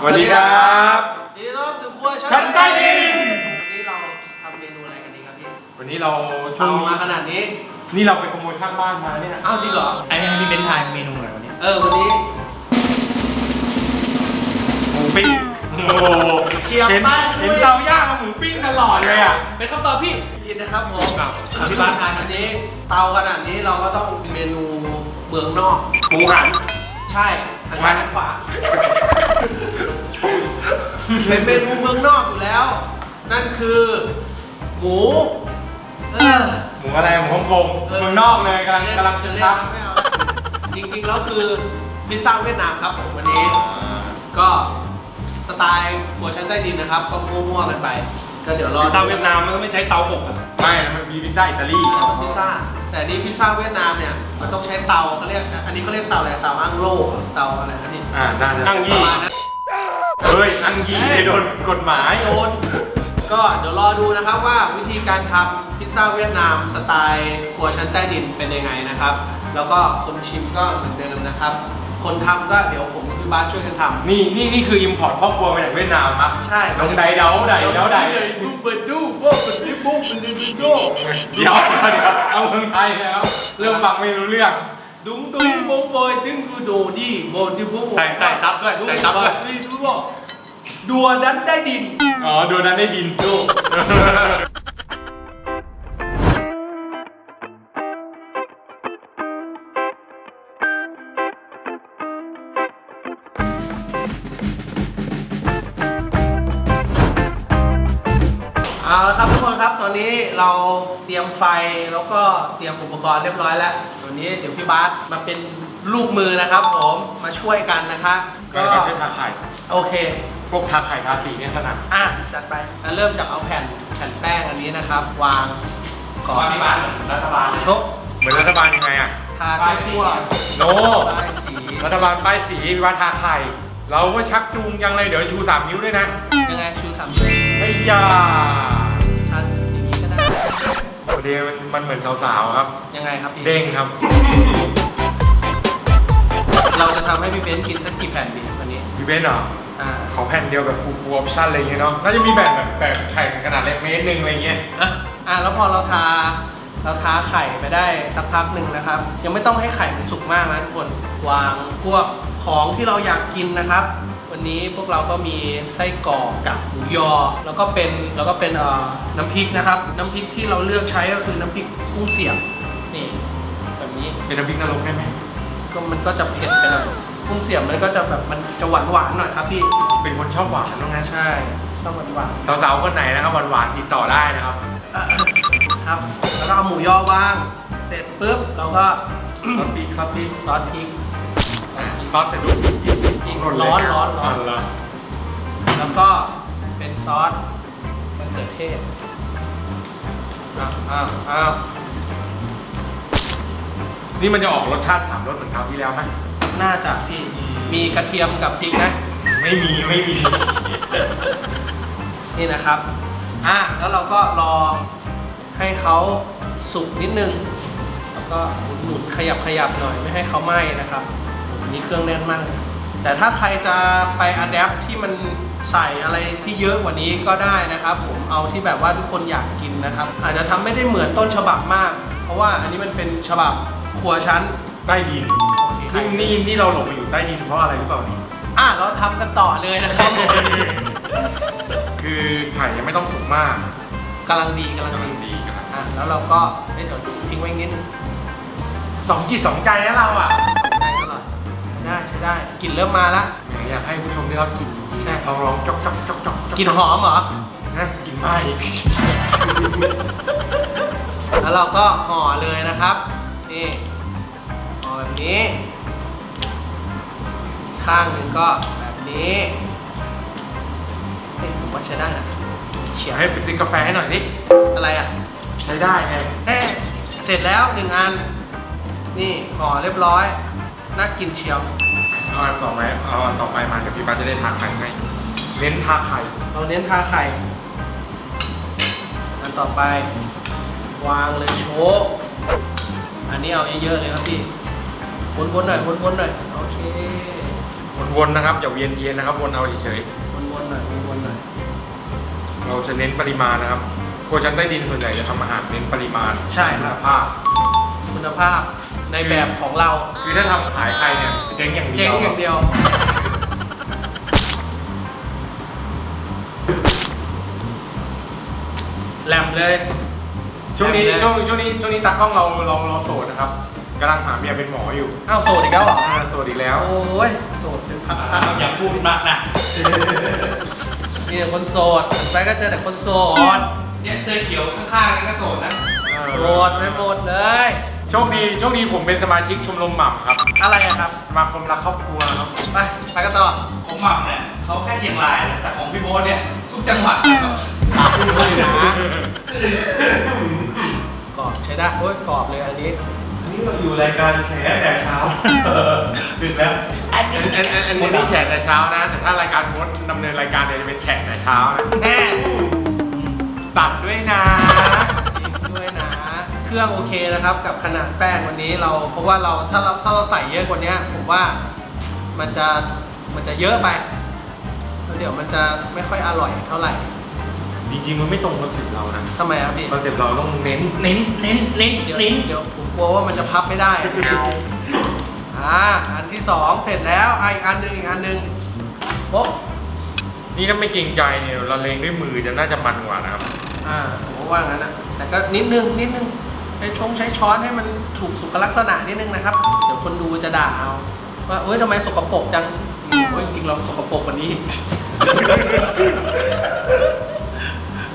สวัสดีครับยินดีต้อนรับสู่ครัวชั้นใต้ดิน วันนี้เราทำเมนูอะไรกันดีครับพี่วันนี้เราช่วเตางนี้มาขนาดนี้ นี่เราไปขโมยข้างบ้านมาเนี่ยอ้าวจริงเหรอ ไอ้ให้พี่เบนทายเมนูหน่อยวันนี้ เออวันนี้ หมูปิ้งโอ้โหเชียร์เห็นบ้านด้วย เห็นเตาย่างกับหมูปิ้งตลอดเลยอะ เป็นคำตอบพี่ผิดนะครับผมอะพี่บ้านทานอันนี้ เตาขนาดนี้เราก็ต้องเป็นเมนูเมืองนอก หมูหัน ใช่ทางซ้ายทางขวา เป็นเมนูเมืองนอกอยู่แล้ว นั่นคือ หมูเออ หมูอะไรหมูฮ่องกงเมืองนอกเลยกำลังกำลังจะคึกเล่นคักไม่เอาละจริงๆแล้วคือพิซซ่าเวียดนามครับผมวันนี้ ก็สไตล์ครัวชั้นใต้ดินนะครับ ก็มั่วๆกันไป ก็เดี๋ยวรอพิซซ่าเวียดนามมันก็ไม่ใช้เตาอบอะไม่นะมันมีพิซซ่าอิตาลีอ๋อพิซซ่า แต่นี่พิซซ่าเวียดนามเนี่ย มันต้องใช้เตาเขาเรียก อันนี้เขาเรียกเตาอะไร เตาอั้งโล่เตาอะไรนะพี่อ่าน่าจะประมาณนั้น เฮ้ยอังยี่โดนกฎหมายโยนก็เดี๋ยวรอดูนะครับว่าวิธีการทำพิซซ่าเวียดนามสไตล์ครัวชั้นใต้ดินเป็นยังไงนะครับ แล้วก็คนชิมก็เหมือนเดิมนะครับ คนทำก็เดี๋ยวผมกับพี่บ้านช่วยกันทำ นี่นี่นี่คืออิมพอร์ตครอบครัวมาจากเวียดนามครับใช่ ลงใดเดาใดเดาใดดูเปิดดูโบ้เปิดดิโบ้เปิดดิโบ้เดี๋ยวเดี๋ยวเอาเมืองไทยแล้วเริ่มฟังไม่รู้เรื่อง ดุ้งดุ้งโบ้บอยดึงดูโดดีโบดิโบ้ใส่ใส่ซับด้วยใส่ซับด้วย ดูโบ้ดัวดันได้ดิน อ๋อดูนั้นได้ดินดู รียมไฟแล้วก็เตรียมอุปกรณ์เรียบร้อยแล้วตอนนี้เดี๋ยวพี่บาสมาเป็นลูกมือนะครับ ผมมาช่วยกันนะคะ ก็ก็ใช้ทาไข่โอเค พวกทาไข่ทาสีเนี่ยถนัดอะจัดไปแล้วเริ่มจากเอาแผ่นแผ่นแป้งอันนี้นะครับ วางก่อนที่บ้านรัฐบาลชกเหมือนรัฐบาลยังไงอะทาทั่วโน ป้ายสีรัฐบาลป้ายสีว่าทาไข่ เราก็ชักจูงยังเลยเดี๋ยวชูสามนิ้วด้วยนะยังไงชูสามไอ้ยาชันอย่างนี้ก็ได้ พอดีมันมันเหมือนสาวๆครับ ยังไงครับพี่เด้งครับ เราจะทำให้พี่เบนซ์กินสักกี่แผ่นดีวันนี้ พี่เบนซ์เหรอ อ่า ขอแผ่นเดียวแบบฟูลฟูลออปชั่นอะไรอย่างเงี้ยเนาะ น่าจะมีแบบแบบแบบไข่ขนาดเล็กเมตรหนึ่งอะไรเงี้ย อะอะแล้วพอเราทา เราทาไข่ไปได้สักพักหนึ่งนะครับ ยังไม่ต้องให้ไข่มันสุกมากนะทุกคนวางพวกของที่เราอยากกินนะครับ วันนี้พวกเราก็มีไส้กรอกกับหมูยอ แล้วก็เป็นแล้วก็เป็นเอ่อน้ำพริกนะครับ น้ำพริกที่เราเลือกใช้ก็คือน้ำพริกกุ้งเสียบนี่แบบนี้เป็นน้ำพริกนรกได้ไหมก็มันก็จะเผ็ดไปหน่อยกุ้งเสียบมันก็จะแบบมันจะหวานหวานๆหน่อยครับพี่เป็นคนชอบหวานน้องนะใช่ชอบหวานหวานสาวๆคนไหนนะครับหวานๆติดต่อได้นะครับๆอะครับ แล้วก็เอาหมูยอวาง เสร็จปุ๊บเราก็ ซอสพริกซอสพริกซอสพริก อะซอสเสร็จปุ๊บ พริกร้อนร้อนร้อนเหรอแล้วก็เป็นซอสมะเขือเทศอ้าวอ้าวอ้าวนี่มันจะออกรสชาติสามรสเหมือนคราวที่แล้วไหม น่าจะพี่มีกระเทียมกับพริกนะ ไม่มีไม่มีนี่นะครับ อะ แล้วเราก็รอให้เขาสุกนิดนึง แล้วก็หมุนๆขยับขยับหน่อยไม่ให้เขาไหม้นะครับอันนี้เครื่องแน่นมากเลย แต่ถ้าใครจะไปอัดแอปที่มันใส่อะไรที่เยอะกว่านี้ก็ได้นะครับผมเอาที่แบบว่าทุกคนอยากกินนะครับ อาจจะทำไม่ได้เหมือนต้นฉบับมาก เพราะว่าอันนี้มันเป็นฉบับครัวชั้นใต้ดินโอเคซึ่งนี่นี่เราหลงมาอยู่ใต้ดินเพราะอะไรหรือเปล่านี่อะเราทำกันต่อเลยนะครับคือไข่ยังไม่ต้องสุกมากกำลังดีกำลังกำลัดีงดีกำลังอะแล้วเราก็เอ้ยเดี๋ยวทิ้งไว้อีกนิดนึงสองจิตสองใจนะเราอะใช่ก็หรอ ได้ใช่ได้กลิ่นเริ่มมาละแหมอยากให้ผู้ชมได้รับกลิ่นจริงๆนะท้องร้องจอกจอกจอกจอกกลิ่นหอมเหรอนะกลิ่นไหม้แล้วเราก็ห่อเลยนะครับ นี่ห่อแบบนี้ ข้างหนึ่งก็แบบนี้เฮ้ยผมว่าใช้ได้นะเฉีเดี๋ยยวบให้ไปซื้อกาแฟให้หน่อยสิอะไรอะใช้ได้ไงเอ๊ะเสร็จแล้วหนึ่งอัน นี่ห่อเรียบร้อย น่ากินเชียวเอาอันต่อไปเอาอันต่อไปมากับพี่ป้าจะได้ทาไข่ให้เน้นทาไข่เราเน้นทาไข่ อันต่อไป วางเลยโชว์อันนี้เอาเยอะๆเลยครับพี่วนๆหน่อยวนๆหน่อยโอเควนๆนะครับอย่าเวียนเทียนนะครับวนเอาเฉยวนๆหน่อยวนๆหน่อยๆเราจะเน้นปริมาณนะครับครัวชั้นใต้ดินส่วนใหญ่จะทำอาหารเน้นปริมาณใช่ครับณภาพคุณภาพ ในแบบของเรา คือถ้าทำขายใครเนี่ยเจ๊งอย่างเดีเจ๊ยงวอย่างเดียว แหลมเลย ช่วงนี้แหลมเลย ช่วงช่วงนี้ช่วงนี้ตากล้องเราเราเราโสดนะครับกำลังหาเมียเป็นหมออยู่อ้าวโสดอีกแล้วเหรออ่าโสดอีกแล้ว โอ้ยโสดเป็นพักอย่าพูดมากนะๆนี่คนโสดไปก็เจอแต่คนโสดเนี่ยเสื้อเขียวข้างๆนี่ก็โสดนะโสดไปหมดเลย โชคดีโชคดีผมเป็นสมาชิกชมรมหม่ำครับอะไรอะครับ สมาคมรักครอบครัวครับไปไปกันต่อของหม่ำเนี่ยเขาแค่เชียงรายนะแต่ของพี่โบ๊ทเนี่ยทุกจังหวัดนะครับตามพูดเลยนะกรอบใช้ได้โอ้ยกรอบเลยอันนี้อันนี้เราอยู่รายการแฉแต่เช้าดึกแล้วอันอันอันอันนี้แฉแต่เช้านะ แต่ถ้ารายการโพสต์ดำเนินรายการเนี่ยจะเป็นแฉแต่เช้านะแน่ตัดด้วยนะด้วยนะ เครื่องโอเคนะครับ กับขนาดแป้งวันนี้เราเพราะว่าเราถ้าเราถ้าเราใส่เยอะกว่านี้ผมว่ามันจะมันจะเยอะไปแล้วเดี๋ยวมันจะไม่ค่อยอร่อยเท่าไหร่จริงๆมันไม่ตรงคอนเซ็ปต์เรานะทำไมครับพี่คอนเซ็ปต์เราต้องเน้นเน้นเน้นเน้นเดี๋ยวเน้นเดี๋ยวผมกลัวว่ามันจะพับไม่ได้อ่าอันที่สองเสร็จแล้วอะอีกอันหนึ่งอีกอันหนึ่งโป๊ะนี่ถ้าไม่เกรงใจเนี่ยเราเลงด้วยมือจะน่าจะมันกว่านะครับ อ่าผมก็ว่างั้นนะแต่ก็นิดนึงนิดนึง ใช้ชงใช้ช้อนให้มันถูกสุขลักษณะนิดนึงนะครับ เดี๋ยวคนดูจะด่าเอาว่าเอ้ยทำไมสกปรกจังโอ้ยจริงๆเราสกปรกกว่านี้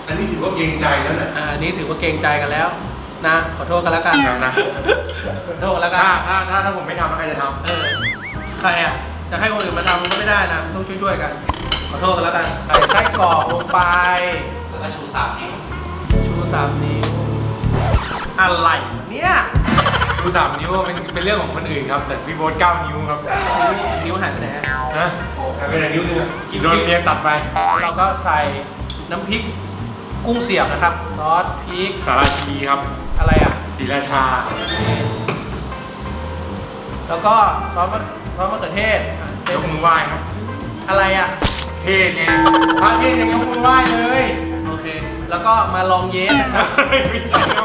อันนี้ถือว่าเกรงใจแล้วนะอ่าอันนี้ถือว่าเกรงใจกันแล้ว นะขอโทษกันแล้วกันนะนะขอโทษกันแล้วกันถ้าถ้าถ้าถ้าผมไม่ทำแล้วใครจะทเออใครอะจะให้คนอื่นมาทำก็ไม่ได้นะต้องช่วยๆกัน ขอโทษกันแล้วกันใส่ไส้กรอกลงไปแล้วก็ชูสามนิ้วชูสามนิ้ว อะไรเนี่ยำดูสามนิ้วเป็นเป็นเรื่องของคนอื่นครับ แต่พี่โบ๊ทเก้านิ้วครับนิ้วหายไปไหนอะนะแต่เป็นอย่างนิ้วนึงอะโดนเมียตัดไปเราก็ใส่น้ำพริกกุ้งเสียบนะครับซอสพริกสาราชีครับอะไรอะศรีราชา แล้วก็ซอสมะซอสมะเขือเทศอะยกมือไหว้ครับ อะไรอะ เทศไงพระเทศยังยกมือไหว้เลย โอเค แล้วก็มาลองเยสนะครับ ไม่ใช่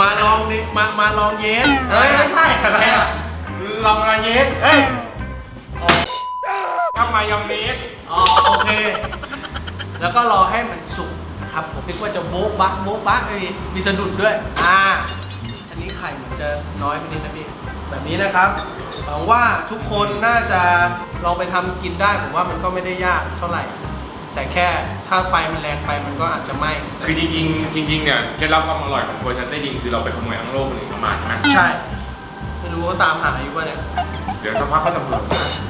มาลองนี่มามาลองเยสเฮ้ยไม่ใช่อะไรอะลองมาเยสเฮ้ยอ๋อทำมายองเนสอ๋อโอเค แล้วก็รอให้มันสุกนะครับ ผมคิดว่าจะโบ๊ะบะโบ๊ะบะไม่มีมีสะดุดด้วย อ่า อันนี้ไข่เหมือนจะน้อยไปนิดนะพี่ แบบนี้นะครับหวังว่าทุกคนน่าจะลองไปทำกินได้ ผมว่ามันก็ไม่ได้ยากเท่าไหร่ แต่แค่ถ้าไฟมันแรงไปมันก็อาจจะไหม้คือจริงๆจริงๆเนี่ยเคล็ดลับความอร่อยของครัวชั้นใต้ดินคือเราไปขโมยอังโลคนอื่นเข้ามาใช่ไหมใช่ ไม่รู้เขาตามหาอยู่ป่ะเนี่ยเดี๋ยวสักพักเขาจะเบื่อ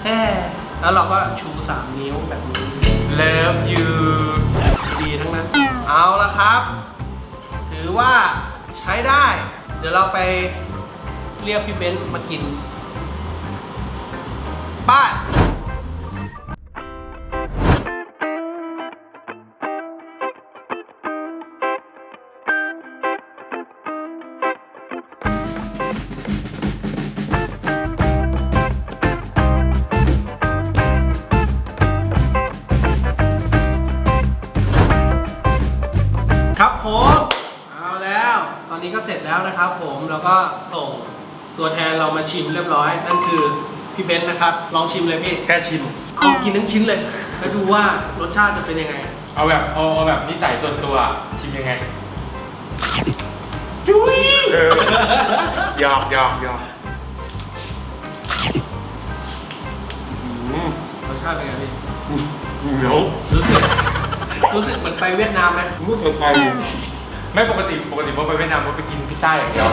แฮ่แล้วเราก็ชูสามนิ้วแบบนี้ Love you ดีทั้งนั้น เอาละครับ ถือว่าใช้ได้ เดี๋ยวเราไปเรียกพี่เบนซ์มากินไป้า นะครับผมแล้วก็ส่งตัวแทนเรามาชิมเรียบร้อย นั่นคือพี่เบนซ์นะครับ ลองชิมเลยพี่แค่ชิม เอากินทั้งชิ้นเลยแล้วดูว่ารสชาติจะเป็นยังไง เอาแบบเอาเอาแบบนิสัยส่วนตัวชิมยังไงจุ้ยหยอกหยอกหยอกอืมรสชาติเป็นไงพี่เหนียวรู้สึกรู้สึกเหมือนไปเวียดนามไหม รู้สึกไป ไม่ปกติปกติพอไปเวียดนามผมไปกินพิซซ่าอย่างเดียว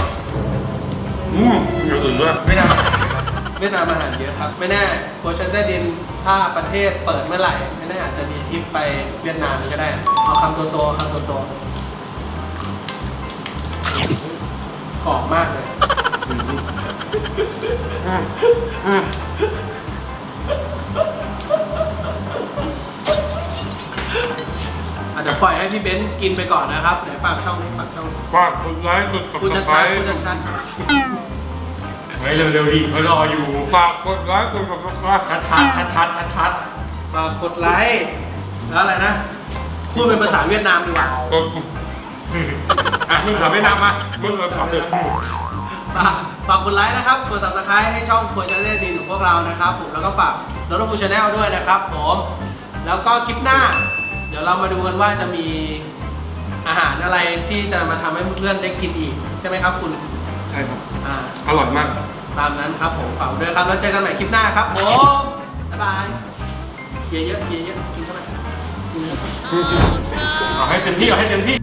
อืมอย่างอื่นด้วยเวียดนามเวียดนามอาหารเยอะครับ ไม่แน่โคชันใต้ดินถ้าประเทศเปิดเมื่อไหร่ ไม่แน่อาจจะมีทริปไปเวียดนามก็ได้ เอาคำโตๆคำโตๆกรอบมากเลย อาจจะปล่อยให้พี่เบนซ์กินไปก่อนนะครับเดี๋ยวฝากช่องนี้ฝากช่องนี้ฝากกดไลค์กดพูดชัด subscribe ๆพูดชัดเฮ้ยเร็วๆดิเขารออยู่ฝากกดไลค์กด subscribe ชัดชัดชัดชัดชัดชัดฝากกดไลค์แล้วอะไรนะ พูดเป็นภาษาเวียดนามดีกว่ากดอะมึงขอไม่นำมามึงเลยฝากเลยฝากฝากกดไลค์นะครับกด subscribe ให้ช่องครัวชาแนลดินของพวกเรานะครับผมแล้วก็ฝากรถฟูชาแนลด้วยนะครับผมแล้วก็คลิปหน้าเดี๋ยวเรามาดูกันว่าจะมีอาหารอะไรที่จะมาทำให้เพื่อนๆได้กินอีก ใช่ไหมครับคุณใช่ครับ อ่า อร่อยมาก ตามนั้นครับผมฝากด้วยครับแล้วเจอกันใหม่คลิปหน้าครับผมบ๊ายบายเคลียร์เยอะเคลียร์เยอะกินเข้าไปกินเข้าไป เอาให้เต็มที่เอาให้เต็มที่